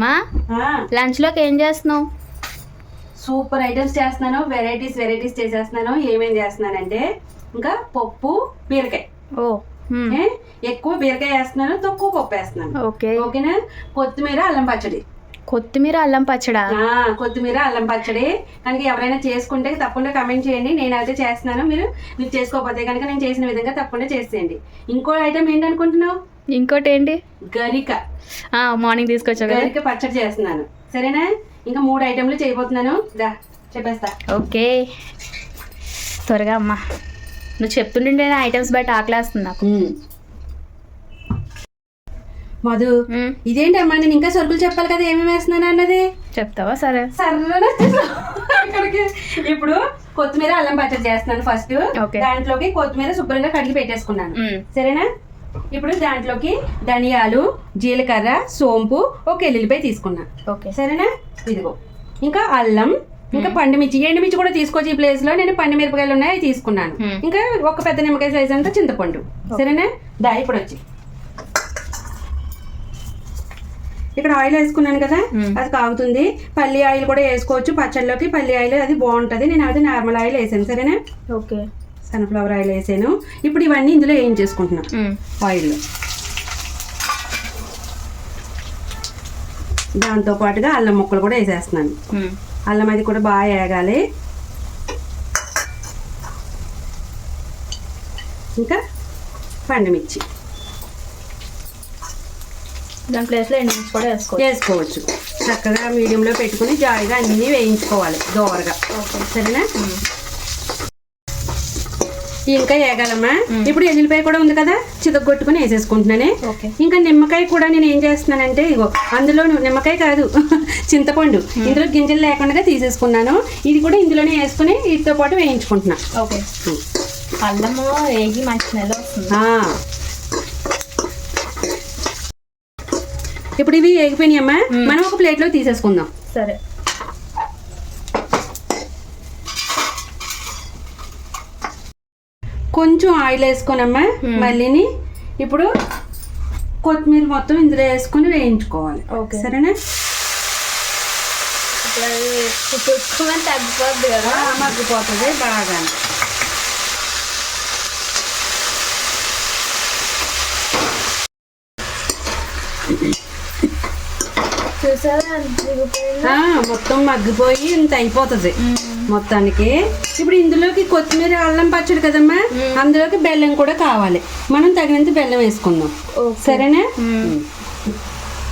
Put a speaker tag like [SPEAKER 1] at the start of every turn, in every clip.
[SPEAKER 1] మా లంచ్లోకి ఏం చేస్తున్నావు?
[SPEAKER 2] సూపర్ ఐటమ్స్ చేస్తున్నాను. వెరైటీస్ వెరైటీస్ చేసేస్తున్నాను. ఏమేం చేస్తున్నానంటే ఇంకా పప్పు బీరకాయ.
[SPEAKER 1] ఓ?
[SPEAKER 2] ఎక్కువ బీరకాయ వేస్తున్నాను తక్కువ పప్పు వేస్తున్నాను.
[SPEAKER 1] ఓకే.
[SPEAKER 2] ఓకేనా? కొత్తిమీర అల్లం పచ్చడి.
[SPEAKER 1] కొత్తిమీర అల్లం పచ్చడా?
[SPEAKER 2] కొత్తిమీర అల్లం పచ్చడి. కనుక ఎవరైనా చేసుకుంటే తప్పకుండా కమెంట్ చేయండి. నేను అయితే చేస్తున్నాను. మీరు మీరు చేసుకోకపోతే కనుక నేను చేసిన విధంగా తప్పకుండా చేసేయండి. ఇంకో ఐటమ్ ఏంటనుకుంటున్నావు
[SPEAKER 1] ఇంకోటి ఏంటి
[SPEAKER 2] గరిక.
[SPEAKER 1] మార్నింగ్ తీసుకొచ్చావు కదా.
[SPEAKER 2] గరిక పచ్చడి చేస్తున్నాను. సరేనా? ఇంకా మూడు ఐటమ్లు చేయబోతున్నాను. దా చెప్పేస్తా.
[SPEAKER 1] ఓకే. త్వరగా అమ్మా. నువ్వు చెప్తుంటే ఐటమ్స్ బయట ఆకలేస్తుంది నాకు.
[SPEAKER 2] మధు
[SPEAKER 1] మ్మ్.
[SPEAKER 2] ఇదేంటమ్మా నేను ఇంకా సరుకులు చెప్పాలి కదా ఏమేమి వేస్తున్నాను అన్నది?
[SPEAKER 1] చెప్తావా? సరే.
[SPEAKER 2] సర్రన? ఇక్కడికి. ఇప్పుడు కొత్తిమీర అల్లం పచ్చడి చేస్తున్నాను ఫస్ట్. దాంట్లోకి కొత్తిమీర శుభ్రంగా కడిగి పెట్టేసుకున్నాను. సరేనా? ఇప్పుడు దాంట్లోకి ధనియాలు జీలకర్ర సోంపు ఒక ఎల్లుల్లిపాయ తీసుకున్నా.
[SPEAKER 1] ఓకే.
[SPEAKER 2] సరేనా? ఇదిగో. ఇంకా అల్లం ఇంకా పండుమిర్చి ఎండుమిర్చి కూడా తీసుకోవచ్చు ఈ ప్లేస్లో. నేను పండు మిరపకాయలు ఉన్నాయి తీసుకున్నాను. ఇంకా ఒక పెద్ద నిమ్మకాయ సైజ్ అంతా చింతపండు. సరేనా? దా ఇప్పుడు వచ్చి. ఇక్కడ ఆయిల్ వేసుకున్నాను కదా. అది కాగుతుంది. పల్లి ఆయిల్ కూడా వేసుకోవచ్చు. పచ్చళ్ళలోకి పల్లి ఆయిల్ అది బాగుంటది. నేను అది నార్మల్ ఆయిల్ వేసాను సరేనా?
[SPEAKER 1] ఓకే.
[SPEAKER 2] సన్ఫ్లవర్ ఆయిల్ వేసాను. ఇప్పుడు ఇవన్నీ ఇందులో ఏం చేసుకుంటున్నాను
[SPEAKER 1] మ్మ్.
[SPEAKER 2] ఆయిల్. దాంతో పాటుగా అల్లం ముక్కలు కూడా వేసేస్తున్నాను. అల్లం అది కూడా బాగా వేగాలి. ఇంకా పండుమిర్చి
[SPEAKER 1] దాని ప్లేస్లో ఎండిమిర్చి కూడా వేసుకోవచ్చు.
[SPEAKER 2] వేసుకోవచ్చు. చక్కగా మీడియంలో పెట్టుకుని జాయిగా అన్నీ వేయించుకోవాలి దోరగా. సరేనా. ఇంకా వేగాలమ్మా ఇప్పుడు ఎల్లుల్లిపాయ కూడా ఉంది కదా? చితగొట్టుకుని వేసేసుకుంటున్నానే. ఇంకా నిమ్మకాయ కూడా నేను ఏం చేస్తున్నానంటే ఇగో అందులో నిమ్మకాయ కాదు చింతపండు. ఇందులో గింజలు లేకుండా తీసేసుకున్నాను. ఇది కూడా ఇందులోనే వేసుకుని వీటితో పాటు వేయించుకుంటున్నా.
[SPEAKER 1] ఓకే. అల్లము వేగి మంచి స్మెల్
[SPEAKER 2] ఇప్పుడు ఇవి వేగిపోయినాయమ్మా మనం ఒక ప్లేట్లో తీసేసుకుందాం.
[SPEAKER 1] సరే.
[SPEAKER 2] కొంచెం ఆయిల్ వేసుకోనమ్మా మళ్ళీని. ఇప్పుడు కొత్తిమీర మొత్తం ఇందులో వేసుకుని వేయించుకోవాలి.
[SPEAKER 1] ఓకే.
[SPEAKER 2] సరేనా?
[SPEAKER 1] తగ్గిపోద్ది కదా.
[SPEAKER 2] మగ్గిపోతుంది బాగా? ఆ, మొత్తం మగ్గిపోయి ఇంత అయిపోతుంది. మొత్తానికి ఇప్పుడు ఇందులోకి కొత్తిమీర అల్లం పచ్చడి కదమ్మా? అందులోకి బెల్లం కూడా కావాలి. మనం తగినంత బెల్లం వేసుకుందాం. సరేనా.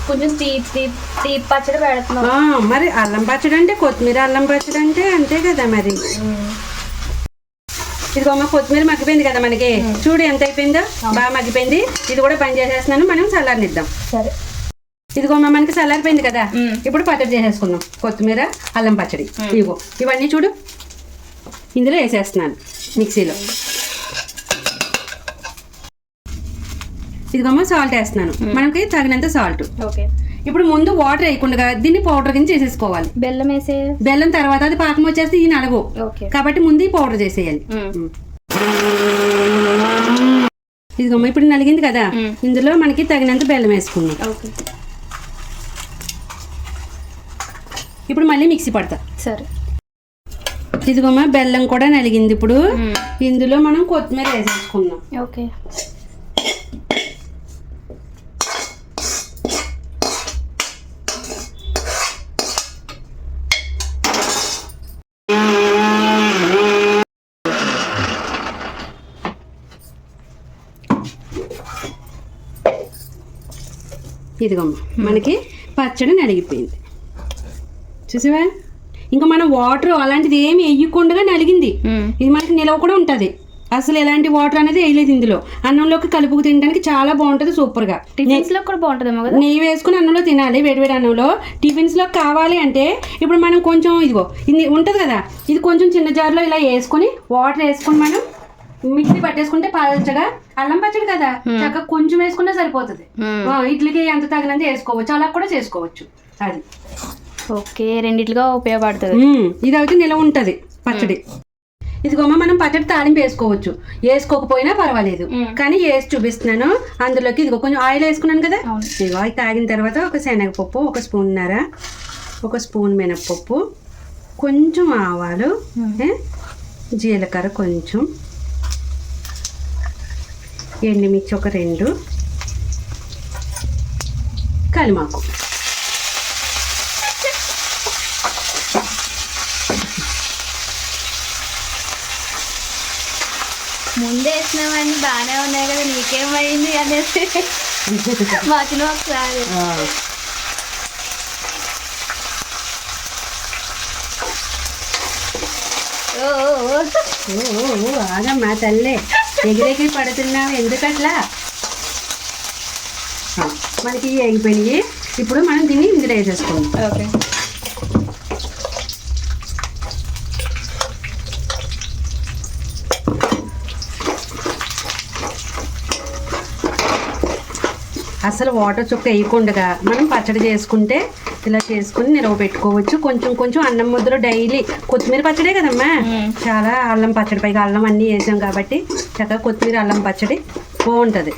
[SPEAKER 1] కొంచెం తీపి తీపి తీపి పచ్చడి పెడుతున్నాం.
[SPEAKER 2] మరి అల్లం పచ్చడి అంటే కొత్తిమీర అల్లం పచ్చడి అంటే అంతే కదా మరి. ఇదిగోమ్మ కొత్తిమీర మగ్గిపోయింది కదా మనకి. చూడు ఎంత అయిపోయిందో. బాగా మగ్గిపోయింది. ఇది కూడా పని చేసేస్తున్నాను. మనం చల్లారనిద్దాం.
[SPEAKER 1] సరే.
[SPEAKER 2] ఇదిగోమ్మ మనకి చల్లారిపోయింది కదా. ఇప్పుడు పచ్చడి చేసేసుకుందాం. కొత్తిమీర అల్లం పచ్చడి. ఇదిగో ఇవన్నీ చూడు. ఇందులో వేసేస్తున్నాను మిక్సీలో. ఇదిగోమ్మ సాల్ట్ వేస్తున్నాను. మనకి తగినంత సాల్ట్
[SPEAKER 1] ఓకే.
[SPEAKER 2] ఇప్పుడు ముందు వాటర్ వేయకుండా దీన్ని పౌడర్ కింద చేసేసుకోవాలి.
[SPEAKER 1] బెల్లం వేసే
[SPEAKER 2] బెల్లం తర్వాత అది పాకం వచ్చేస్తే ఈ నలగు.
[SPEAKER 1] ఓకే.
[SPEAKER 2] కాబట్టి ముందు ఈ పౌడర్ చేసేయాలి.
[SPEAKER 1] మ్మ్.
[SPEAKER 2] ఇదిగోమ్మ ఇప్పుడు నలిగింది కదా. ఇందులో మనకి తగినంత బెల్లం వేసుకుందాం
[SPEAKER 1] ఓకే
[SPEAKER 2] ఇప్పుడు మళ్ళీ మిక్సీ పడతా.
[SPEAKER 1] సరే.
[SPEAKER 2] ఇదిగోమ్మ బెల్లం కూడా నలిగింది ఇప్పుడు. ఇందులో మనం కొత్తిమీర వేసేసుకుందాం.
[SPEAKER 1] ఓకే.
[SPEAKER 2] ఇదిగోమ్మ మనకి పచ్చడి నలిగిపోయింది. చూసావా? ఇంకా మనం వాటర్ అలాంటిది ఏమి వేయకుండా నలిగింది. ఇది మనకి నిలవ కూడా ఉంటుంది. అసలు ఎలాంటి వాటర్ అనేది వేయలేదు ఇందులో. అన్నంలోకి కలుపుకు తినడానికి చాలా బాగుంటుంది సూపర్గా
[SPEAKER 1] టిఫిన్స్లో కూడా బాగుంటుందేమో కదా?
[SPEAKER 2] నెయ్యి వేసుకుని అన్నంలో తినాలి వేడివేడి అన్నంలో. టిఫిన్స్లో కావాలి అంటే ఇప్పుడు మనం కొంచెం ఇదిగో ఇది ఉంటుంది కదా ఇది కొంచెం చిన్న జార్లో ఇలా వేసుకొని వాటర్ వేసుకొని మనం మిక్సీ పట్టేసుకుంటే పలచగా అల్లం పచ్చడి కదా చక్కగా కొంచెం వేసుకుంటే సరిపోతుంది. ఇడ్లీకి ఎంత తగినంత వేసుకోవచ్చు అలా కూడా చేసుకోవచ్చు. అది.
[SPEAKER 1] ఓకే రెండిట్లుగా ఉపయోగపడుతుంది.
[SPEAKER 2] ఇది అయితే నిలవ ఉంటుంది పచ్చడి. ఇదిగోమ్మ మనం పచ్చడి తాలింపు వేసుకోవచ్చు. వేసుకోకపోయినా పర్వాలేదు. కానీ వేసి చూపిస్తున్నాను. అందులోకి ఇదిగో కొంచెం ఆయిల్ వేసుకున్నాను కదా. ఇదిగో అది తాగిన తర్వాత ఒక శనగపప్పు ఒక స్పూన్నర ఒక స్పూన్ మినప్పప్పు కొంచెం ఆవాలు జీలకర్ర కొంచెం ఎండుమిర్చి ఒక రెండు కలిమాకు
[SPEAKER 1] ముందే వేసినామని బాగానే ఉన్నాయి కదా నీకేమైంది అనేసి మధ్యలో ఒకసారి.
[SPEAKER 2] ఆగమ్మా తల్లే. ఎగిరెగిరి పడుతున్నావు ఎందుకట్లా? మనకి ఇవి అయిపోయినాయి ఇప్పుడు మనం దీన్ని ఇందులో వేసేసుకుందాం
[SPEAKER 1] ఓకే.
[SPEAKER 2] అసలు వాటర్ చుక్క వేయకుండా మనం పచ్చడి చేసుకుంటే ఇలా చేసుకుని నిలవ పెట్టుకోవచ్చు. కొంచెం కొంచెం అన్నం ముద్దలు డైలీ కొత్తిమీర పచ్చడే కదమ్మా?
[SPEAKER 1] మ్మ్.
[SPEAKER 2] చాలా అల్లం పచ్చడి పైగా అల్లం అన్నీ వేసాం కాబట్టి చక్కగా కొత్తిమీర అల్లం పచ్చడి బాగుంటుంది.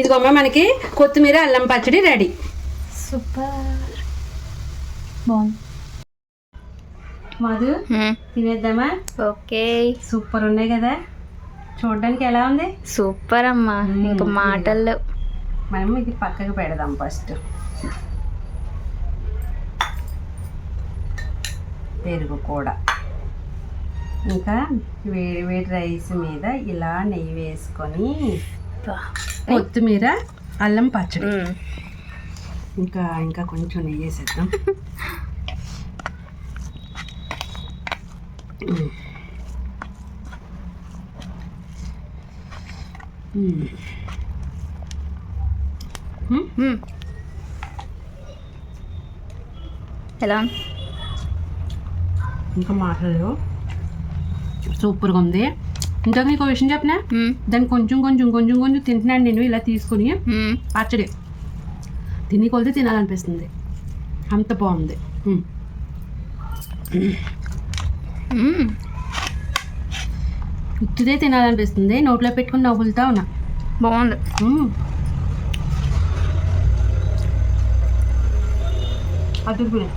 [SPEAKER 2] ఇదిగోమ్మ మనకి కొత్తిమీర అల్లం పచ్చడి రెడీ.
[SPEAKER 1] సూపర్. బాగుంది.
[SPEAKER 2] మధు తినేద్దామా?
[SPEAKER 1] ఓకే.
[SPEAKER 2] సూపర్ ఉన్నాయి కదా. చూడడానికి ఎలా ఉంది?
[SPEAKER 1] సూపర్ అమ్మా. ఇంకా మాటల్లో.
[SPEAKER 2] మనం ఇది పక్కకు పెడదాం ఫస్ట్. పెరుగు కూడా. ఇంకా వేడి వేడి రైస్ మీద ఇలా నెయ్యి వేసుకొని కొత్తిమీర అల్లం పచ్చడి. ఇంకా ఇంకా కొంచెం నెయ్యి వేసేద్దాం.
[SPEAKER 1] ఎలా ఉంది?
[SPEAKER 2] ఇంకా మాటలు సూపర్గా ఉంది. ఇంతకు నీకు విషయం చెప్పనా?
[SPEAKER 1] మ్మ్.
[SPEAKER 2] దాన్ని కొంచెం కొంచెం కొంచెం కొంచెం తింటున్నాను నేను ఇలా తీసుకుని. పచ్చడి. తిని కొలితే తినాలనిపిస్తుంది. అంత బాగుంది. ఉత్తిదే తినాలనిపిస్తుంది. నోట్లో పెట్టుకుని నవ్వులుతా ఉన్నా.
[SPEAKER 1] బాగుంది.
[SPEAKER 2] మ్మ్. అదిరిపోయింది